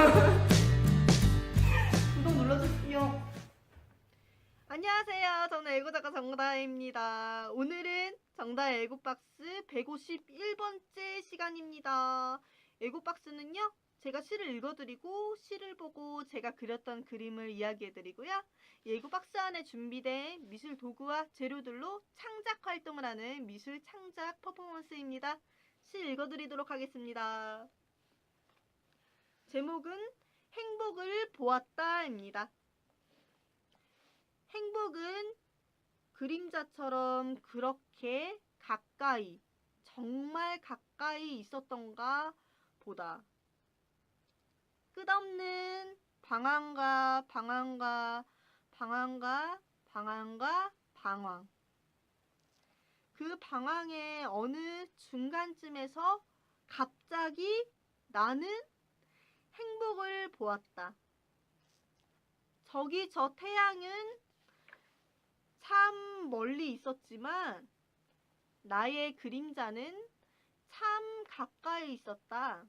구독 눌러주세요. 안녕하세요. 저는 애고작가 정다혜입니다. 오늘은 정다혜 애고박스 151번째 시간입니다. 애고박스는요, 제가 시를 읽어드리고 시를 보고 제가 그렸던 그림을 이야기해드리고요. 이 애고박스 안에 준비된 미술 도구와 재료들로 창작 활동을 하는 미술 창작 퍼포먼스입니다. 시 읽어드리도록 하겠습니다. 제목은 행복을 보았다입니다. 행복은 그림자처럼 그렇게 가까이, 정말 가까이 있었던가 보다. 끝없는 방황과 방황과 방황과 방황과 방황. 그 방황의 어느 중간쯤에서 갑자기 나는 행복을 보았다. 저기 저 태양은 참 멀리 있었지만 나의 그림자는 참 가까이 있었다.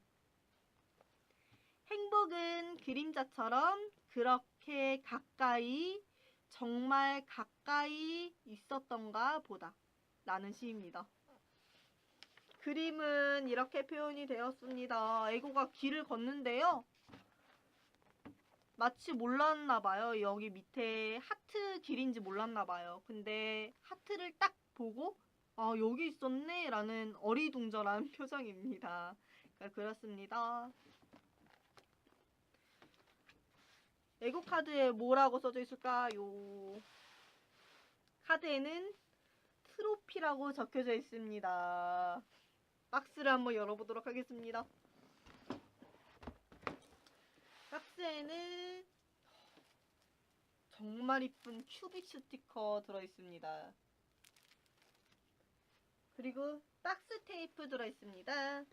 행복은 그림자처럼 그렇게 가까이, 정말 가까이 있었던가 보다. 라는 시입니다. 그림은 이렇게 표현이 되었습니다. 에고가 길을 걷는데요. 마치 몰랐나봐요. 여기 밑에 하트 길인지 몰랐나봐요. 근데 하트를 딱 보고, 아, 여기 있었네? 라는 어리둥절한 표정입니다. 그러니까 그렇습니다. 에고 카드에 뭐라고 써져 있을까요? 카드에는 트로피라고 적혀져 있습니다. 박스를 한번 열어보도록 하겠습니다. 박스에는 정말 이쁜 큐빅 스티커 들어있습니다. 그리고 박스 테이프 들어있습니다.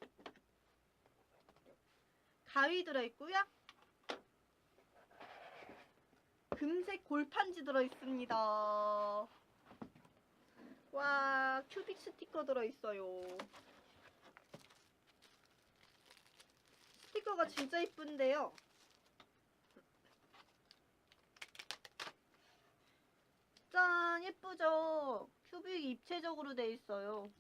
가위 들어있고요. 금색 골판지 들어있습니다. 와, 큐빅 스티커 들어있어요. 스티커가 진짜 이쁜데요. 짠, 예쁘죠? 큐빅 입체적으로 돼 있어요.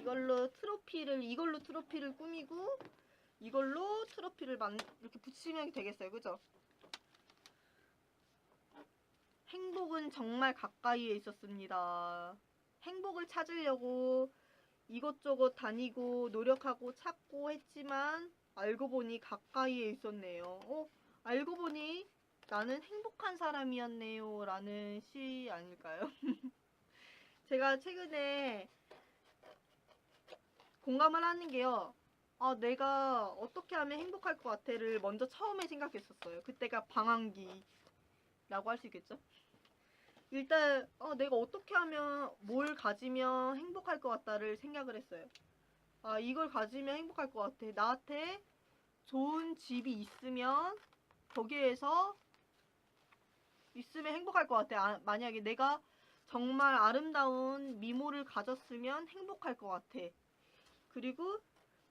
이걸로 트로피를, 이걸로 트로피를 꾸미고, 이걸로 트로피를 만, 이렇게 붙이면 되겠어요. 그죠? 행복은 정말 가까이에 있었습니다. 행복을 찾으려고 이것저것 다니고 노력하고 찾고 했지만 알고 보니 가까이에 있었네요. 어? 알고 보니 나는 행복한 사람이었네요. 라는 시 아닐까요? 제가 최근에 공감을 하는 게요. 아, 내가 어떻게 하면 행복할 것 같아를 먼저 처음에 생각했었어요. 그때가 방황기라고 할 수 있겠죠? 일단 어, 내가 어떻게 하면 뭘 가지면 행복할 것 같다를 생각을 했어요. 아 이걸 가지면 행복할 것 같아. 나한테 좋은 집이 있으면 거기에서 있으면 행복할 것 같아. 아, 만약에 내가 정말 아름다운 미모를 가졌으면 행복할 것 같아. 그리고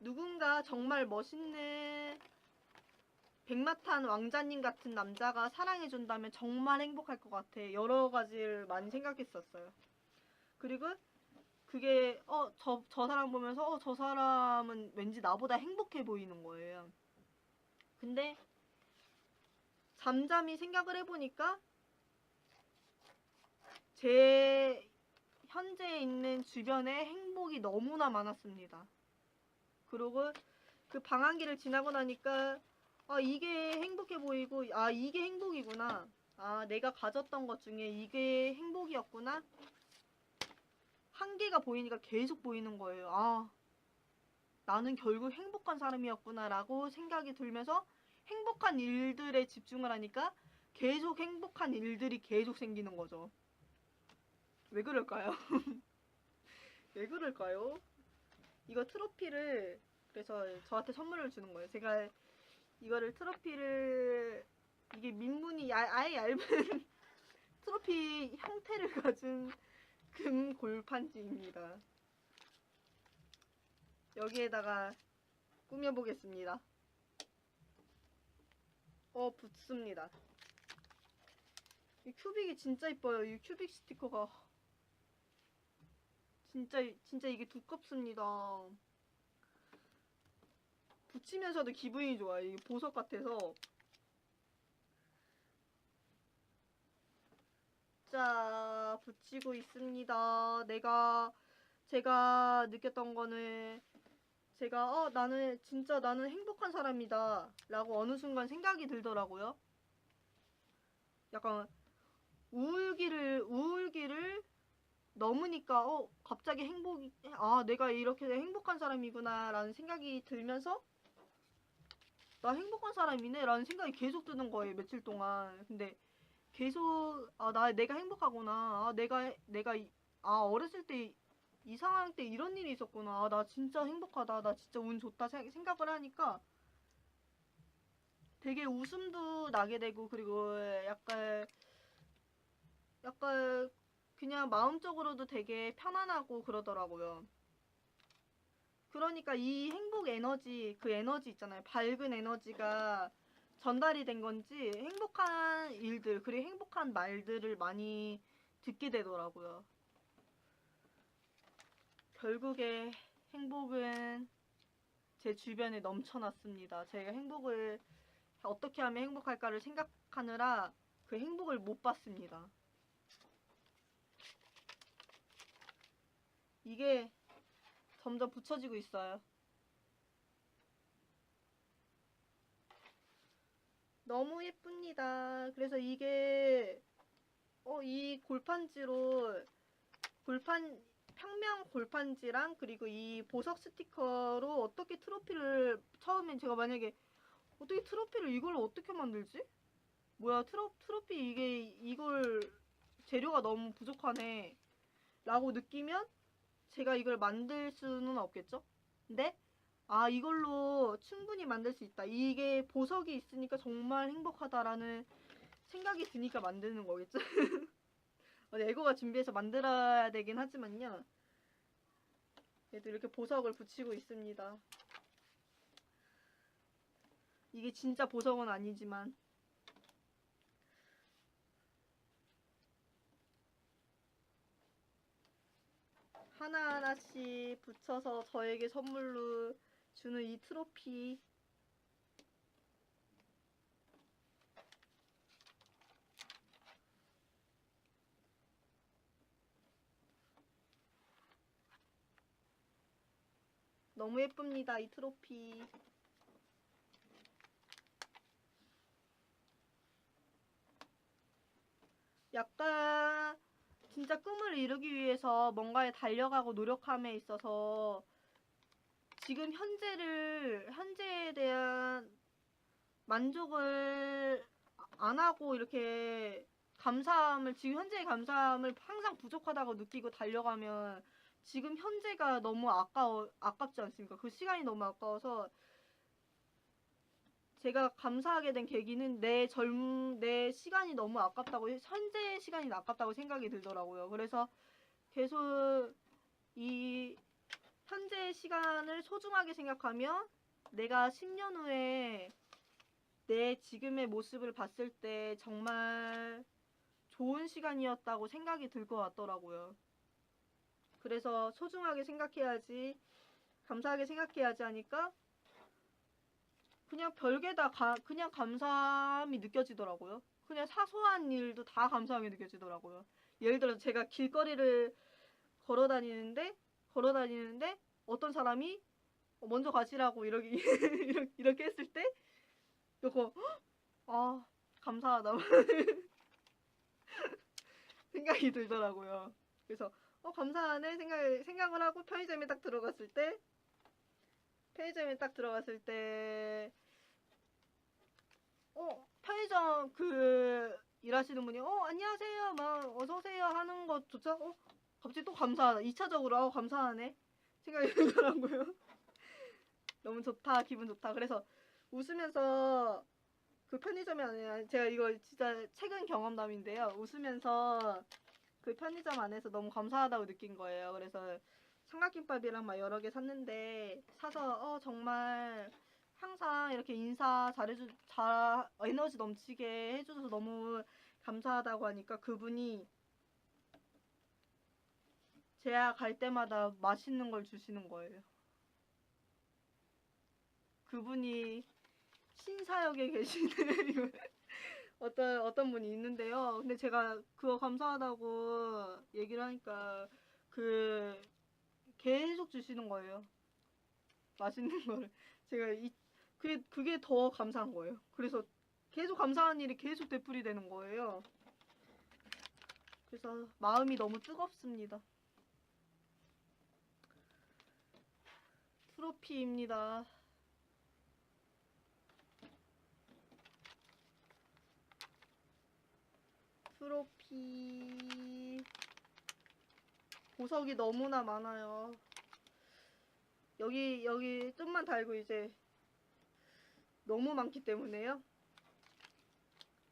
누군가 정말 멋있는 백마탄 왕자님 같은 남자가 사랑해준다면 정말 행복할 것 같아. 여러 가지를 많이 생각했었어요. 그리고 그게 어저저 사람 보면서 어 저 사람은 왠지 나보다 행복해 보이는 거예요. 근데 잠잠히 생각을 해보니까 제 현재 있는 주변에 행복이 너무나 많았습니다. 그리고 그 방황기를 지나고 나니까 아, 이게 행복해 보이고, 아, 이게 행복이구나. 아, 내가 가졌던 것 중에 이게 행복이었구나. 한계가 보이니까 계속 보이는 거예요. 아, 나는 결국 행복한 사람이었구나. 라고 생각이 들면서 행복한 일들에 집중을 하니까 계속 행복한 일들이 계속 생기는 거죠. 왜 그럴까요? 왜 그럴까요? 이거 트로피를 그래서 저한테 선물을 주는 거예요. 제가 이거를 트로피를 이게 민문이 야, 아예 얇은 트로피 형태를 가진 금 골판지입니다. 여기에다가 꾸며보겠습니다. 어 붙습니다. 이 큐빅이 진짜 이뻐요. 이 큐빅 스티커가 진짜 진짜 이게 두껍습니다. 붙이면서도 기분이 좋아요. 이게 보석 같아서. 자, 붙이고 있습니다. 내가 제가 느꼈던 거는 제가 어 나는 진짜 나는 행복한 사람이다 라고 어느 순간 생각이 들더라고요. 약간 우울기를 우울기를 넘으니까 어 갑자기 행복이 아 내가 이렇게 행복한 사람이구나 라는 생각이 들면서 나 행복한 사람이네? 라는 생각이 계속 드는 거예요 며칠 동안. 근데 계속 아 나 내가 행복하구나. 아 내가 내가 이- 아 어렸을 때 이 상황 때 이런 일이 있었구나. 아, 나 진짜 행복하다. 나 진짜 운 좋다 생- 생각을 하니까 되게 웃음도 나게 되고 그리고 약간 약간 그냥 마음적으로도 되게 편안하고 그러더라고요. 그러니까 이 행복 에너지, 그 에너지 있잖아요. 밝은 에너지가 전달이 된 건지 행복한 일들, 그리고 행복한 말들을 많이 듣게 되더라고요. 결국에 행복은 제 주변에 넘쳐났습니다. 제가 행복을 어떻게 하면 행복할까를 생각하느라 그 행복을 못 봤습니다. 이게 점점 붙여지고 있어요. 너무 예쁩니다. 그래서 이게 어, 이 골판지로 골판 평면 골판지랑 그리고 이 보석 스티커로 어떻게 트로피를 처음엔 제가 만약에 어떻게 트로피를 이걸로 어떻게 만들지? 뭐야 트로, 트로피 이게 이걸 재료가 너무 부족하네 라고 느끼면 제가 이걸 만들 수는 없겠죠? 근데 아 이걸로 충분히 만들 수 있다 이게 보석이 있으니까 정말 행복하다라는 생각이 드니까 만드는 거겠죠? 어, 에고가 준비해서 만들어야 되긴 하지만요 그래도 이렇게 보석을 붙이고 있습니다 이게 진짜 보석은 아니지만 하나하나씩 붙여서 저에게 선물로 주는 이 트로피. 너무 예쁩니다 이 트로피. 약간 진짜 꿈을 이루기 위해서 뭔가에 달려가고 노력함에 있어서 지금 현재를 현재에 대한 만족을 안 하고 이렇게 감사함을 지금 현재의 감사함을 항상 부족하다고 느끼고 달려가면 지금 현재가 너무 아까워 아깝지 않습니까? 그 시간이 너무 아까워서 제가 감사하게 된 계기는 내 젊, 내 시간이 너무 아깝다고, 현재의 시간이 아깝다고 생각이 들더라고요. 그래서 계속 이 현재의 시간을 소중하게 생각하며 내가 10년 후에 내 지금의 모습을 봤을 때 정말 좋은 시간이었다고 생각이 들 것 같더라고요. 그래서 소중하게 생각해야지, 감사하게 생각해야지 하니까 그냥 별게 다 가, 그냥 감사함이 느껴지더라고요. 그냥 사소한 일도 다 감사하게 느껴지더라고요. 예를 들어 제가 길거리를 걸어 다니는데 걸어 다니는데 어떤 사람이 먼저 가시라고 이렇게, 이렇게 했을 때 이거 아 감사하다 생각이 들더라고요. 그래서 어 감사하네 생각 생각을 하고 편의점에 딱 들어갔을 때 편의점에 딱 들어갔을 때, 어, 편의점 그 일하시는 분이, 어, 안녕하세요, 막, 어서 오세요 하는 것조차, 어, 갑자기 또 감사하다. 2차적으로, 어, 감사하네. 생각이 들더라고요. 너무 좋다, 기분 좋다. 그래서 웃으면서 그 편의점이 아니라, 제가 이거 진짜 최근 경험담인데요. 웃으면서 그 편의점 안에서 너무 감사하다고 느낀 거예요. 그래서 삼각김밥이랑 막 여러 개 샀는데 사서 어 정말 항상 이렇게 인사 잘해주, 잘, 에너지 넘치게 해줘서 너무 감사하다고 하니까 그분이 제가 갈 때마다 맛있는 걸 주시는 거예요. 그분이 신사역에 계시는 어떤 어떤 분이 있는데요. 근데 제가 그거 감사하다고 얘기를 하니까 그 계속 주시는 거예요. 맛있는 거를 제가 이 그게 그게 더 감사한 거예요. 그래서 계속 감사한 일이 계속 되풀이 되는 거예요. 그래서 마음이 너무 뜨겁습니다. 트로피입니다. 트로피 보석이 너무나 많아요. 여기 여기 좀만 달고 이제 너무 많기 때문에요.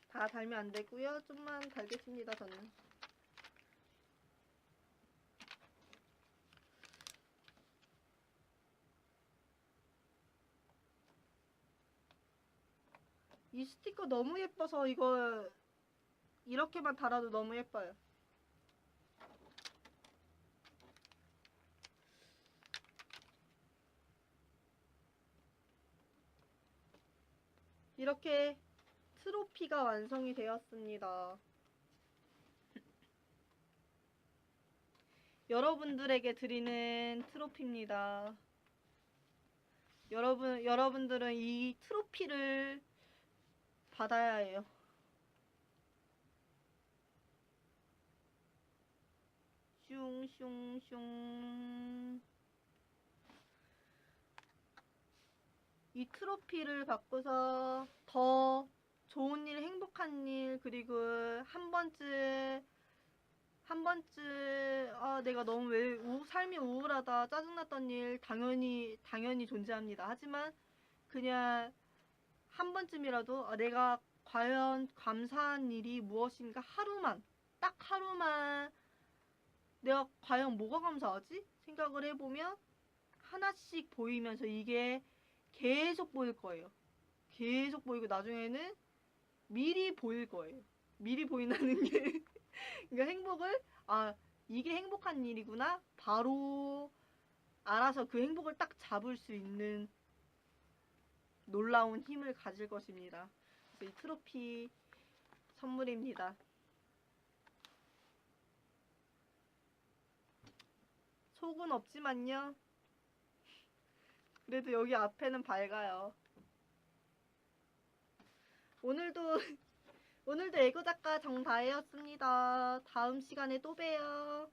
다 달면 안 되고요. 좀만 달겠습니다. 저는. 이 스티커 너무 예뻐서 이거 이렇게만 달아도 너무 예뻐요. 이렇게 트로피가 완성이 되었습니다. 여러분들에게 드리는 트로피입니다. 여러분, 여러분들은 이 트로피를 받아야 해요. 슝슝슝. 이 트로피를 받고서 더 좋은 일, 행복한 일, 그리고 한 번쯤, 한 번쯤, 아, 내가 너무 왜, 우, 삶이 우울하다, 짜증났던 일, 당연히, 당연히 존재합니다. 하지만, 그냥, 한 번쯤이라도, 아, 내가 과연 감사한 일이 무엇인가 하루만, 딱 하루만, 내가 과연 뭐가 감사하지? 생각을 해보면, 하나씩 보이면서 이게 계속 보일 거예요. 계속 보이고 나중에는 미리 보일 거예요. 미리 보인다는 게 그러니까 행복을 아 이게 행복한 일이구나 바로 알아서 그 행복을 딱 잡을 수 있는 놀라운 힘을 가질 것입니다. 그래서 이 트로피 선물입니다. 속은 없지만요. 그래도 여기 앞에는 밝아요. 오늘도 오늘도 애고 작가 정다혜였습니다. 다음 시간에 또 봬요.